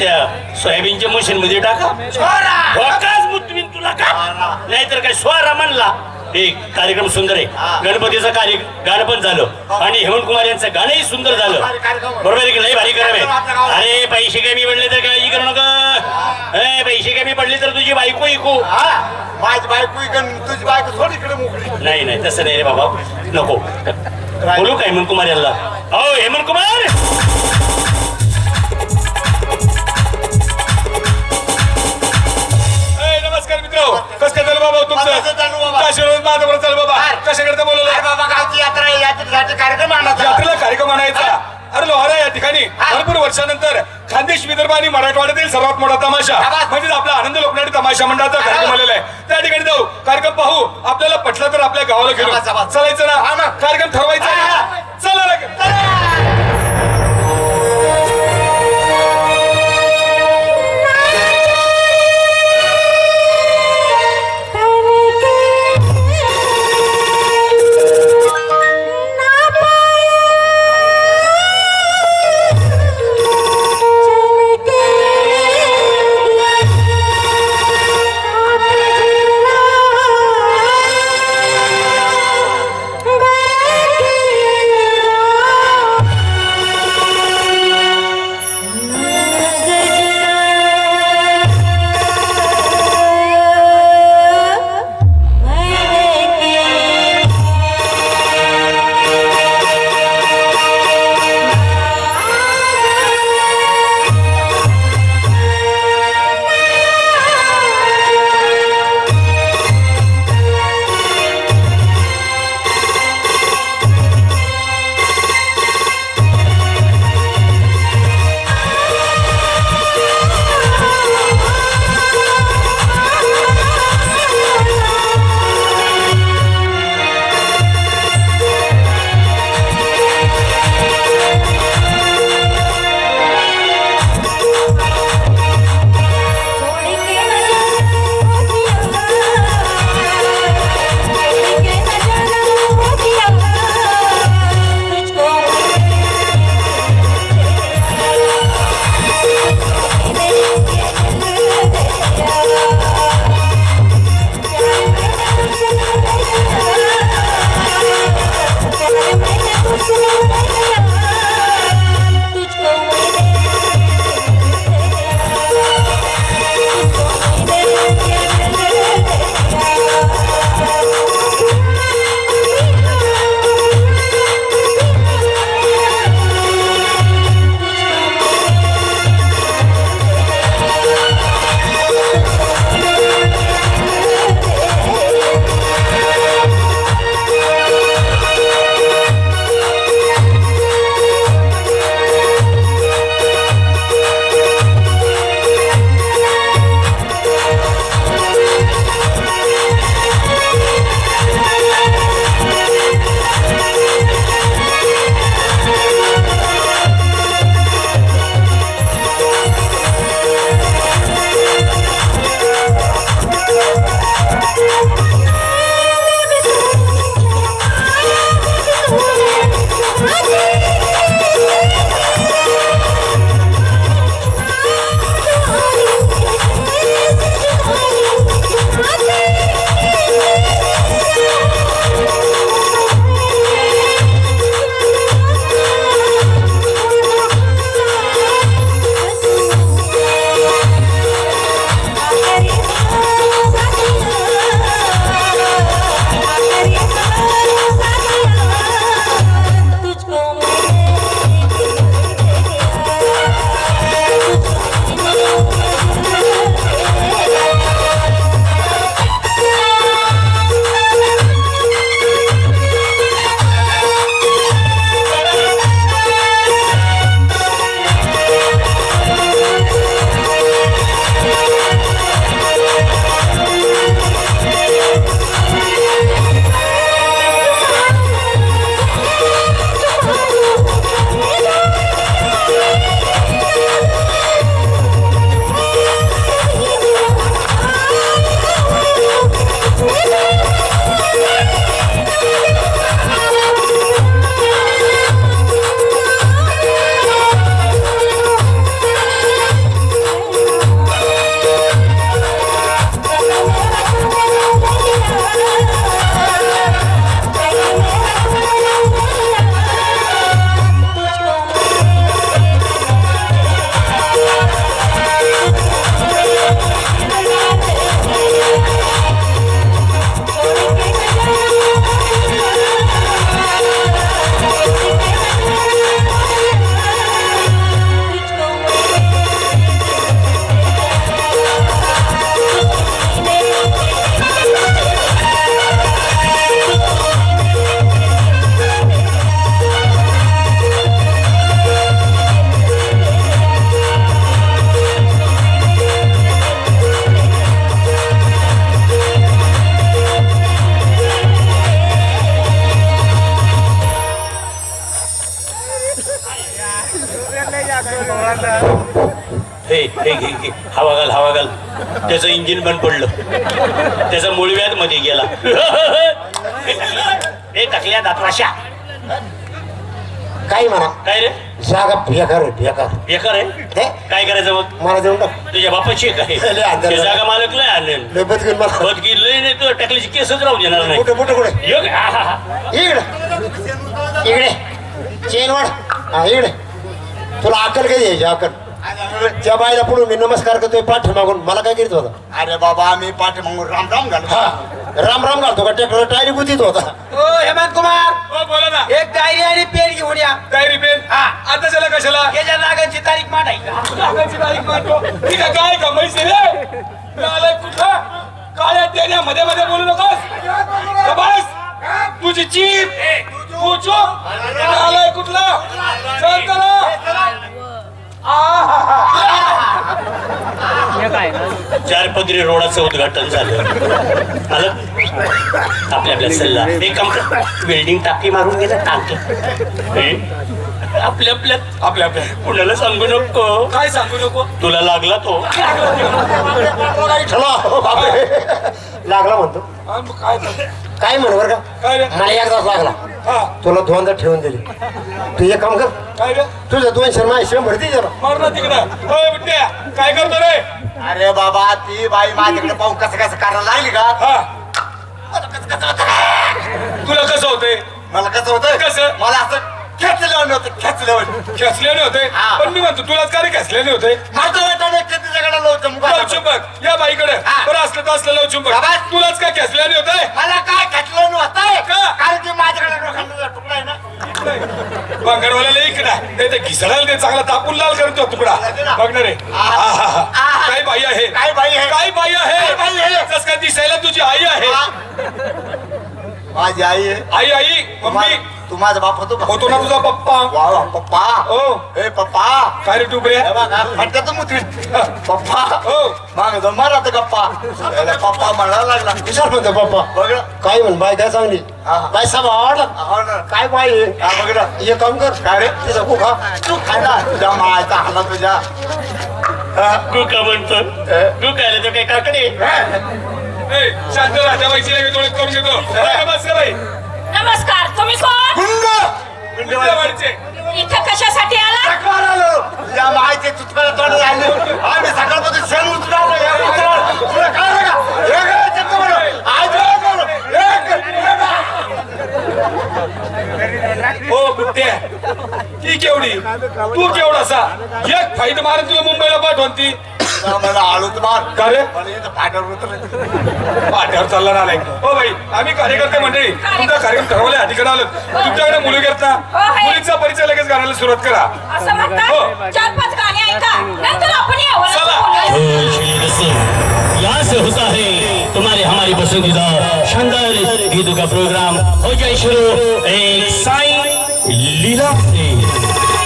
त्या सोयाबीनच्या मशीन मध्ये टाका मुतवीन तुला का? नाहीतर काय स्वारा म्हणला. हे कार्यक्रम सुंदर आहे. गणपतीचं कार्य गाणं पण झालं. आणि हेमंत कुमार यांचं गाणंही सुंदर झालं. बरोबर आहे की लई भारी कार्यक्रम आहे. अरे पैसे कमी पडले तर काही करू नका. ए, पैसे कमी पडले तर तुझी बायको ऐकू. माझी बायको तुझी बायको थोडी इकडे मोकळी. नाही नाही तसं नाही रे बाबा. नको. बोलू का हेमंत कुमार यांना? हो हेमंत कुमार! विदर्भ आणि मराठवाड्यातील सर्वात मोठा तमाशा. म्हणजे आपला आनंद लोकनाट्य तमाशा मंडळाचा कार्यक्रम आलेला आहे. त्या ठिकाणी जाऊ. कार्यक्रम पाहू. आपल्याला पटलं तर आपल्या गावाला घेऊन. चालायचं हा ना. कार्यक्रम ठरवायचा? चला. ए ए, घे घे हवा घाल हवा घाल त्याचं इंजिन बंद पडलं. त्याचा मुळव्यात मध्ये गेला. ए टाकल्या दातवाशा. काही म्हणा? काय रे? जागा बेकार आहे बेकार. बेकार आहे? हे? काय करायचं मग? मला देऊन टाक. तुझ्या बापाची आहे. काय लय ते. जागा मालक लय आणेल लय बदगीर मला. बद लय नाही तर टाकल्याची केसच राहू देणार नाही. कुठे कुठे कुठे? योग, हा, हा, हा. इकडे. इकडे. चेन वाढ हा इकडे. तुला अक्कल कधी यायची अक्कल? त्या बाईला पुढे मी नमस्कार करतोय पाठी मागून मला काय करीत होता? अरे बाबा आम्ही पाठी मग राम राम घालू हा राम राम घालतो का? ट्रॅक्टर टायरी गुतीत होता. ओ हेमंत कुमार! हो बोला ना. एक डायरी आणि पेन घेऊन या. Diary pen? हा. आता त्याला कशाला? याच्या लागायची तारीख लागायची तारीख मानतो ठीक आहे काय का म्हैस रे? काळ्या देण्या मध्ये मध्ये बोलू नकोस. बस? तुझी चीप. तू चूप. कुठला? चल चला चार पदरी रोडाचं उद्घाटन झालं. आलं आपल्या आपल्या सल्ला. एक काम वेल्डिंग टाकी मारून गेला टाकी? आपल्या आपल्यात आपल्या आपल्या. कुणाला सांगू नको. काय सांगू नको? तुला लागला तो. लागला म्हणतो काय? काय म्हण बरं का? काय रे? मला एकदाच लागला. हा. तुला दोनदा ठेवून दिली. तू एक काम कर. काय रे? तुझं दोन शर्मा शिवम भरती जरा. मार ना तिकडं. होय बिट्ट्या काय करतो रे? अरे बाबा ती बाई माझ्याकडे पाहून कसं कसं करायला लागली का? हा. तुला कसं होतंय? मला कसं होतं कसं? मला असं खेचलं होतं खेचलं. खेचलेले होते हा. पण मी म्हणतो तुलाच का रे खेचलेले होते तिच्याकडे मुखाला. लवचुंबक या बाईकडे हा. बरं असलं तर असलं लवचुंबक बाबा. तुलाच का खेचलेले होते मला काय खेचलं नव्हतं का? कारण की माझ्याकडे लोखंडाचा तुकडा आहे ना बंगारवाल्याला इकडा ते ते घिसडायला ते चांगला तापून लाल करतो तुकडा बघ ना रे आहा. काय बाई आहे काय बाई आहे? काय बाई काय आहे बाई आहे? कस काय दिसायला तुझी आई आहे हा. माझी आई आहे आई आई मम्मी तू माझा बाप होतो होतो ना तुझा पप्पा. वा वा, पप्पा. हो. ए पप्पा. काय रे हे फटक्याचं मुतवी. पप्पा. हो. माग जमणार आता गप्पा. याला पप्पा म्हणायला लागला. विचार म्हणतो पप्पा. बघ. काय म्हण बाय काय चांगली हा. बाय साहेब आवडला हो. काय बाय? हा, बघ. ना. हे काम कर. काय रे? तिचा कुखा तू खाना तुझ्या मायचा हाला तुझ्या. हा. तू का म्हणतो? तू काय तो काय काकडे ए, शांत राहा. त्या बाईची लगेच ओळख करून घेतो. बस रे बाई. इथं कशासाठी आला? सकाळ आलो. तुझ्या मायचे चुचकाला तोंड झाले आम्ही सकाळपासून शेण उचलावलं हे उचलावलं. तुला काय का? हे काय? आज ती केवढी? तू केवढासा एक फाईट मारून तुला मुंबईला पाठवून ती. तुला मला आळूच मार. का रे? मला इथं फाट्यावर उतरायचं. पाठ्यावर चालला ना हो भाई आम्ही कार्यकर्ते मंडळी. तुमचा कार्यक्रम ठरवल्या ठिकाणी आलो. तुमच्याकडे मुली घेता हो, आहे. मुलीचा परिचय लगेच घालायला सुरुवात करा. असं हो. चार पाच गाणी ऐका. नंतर आपण यावर असं चला. यहाँ से होता है तुम्हारे हमारी पसंदीदा शानदार गीतों का प्रोग्राम हो जाए शुरू एक साई लीला. से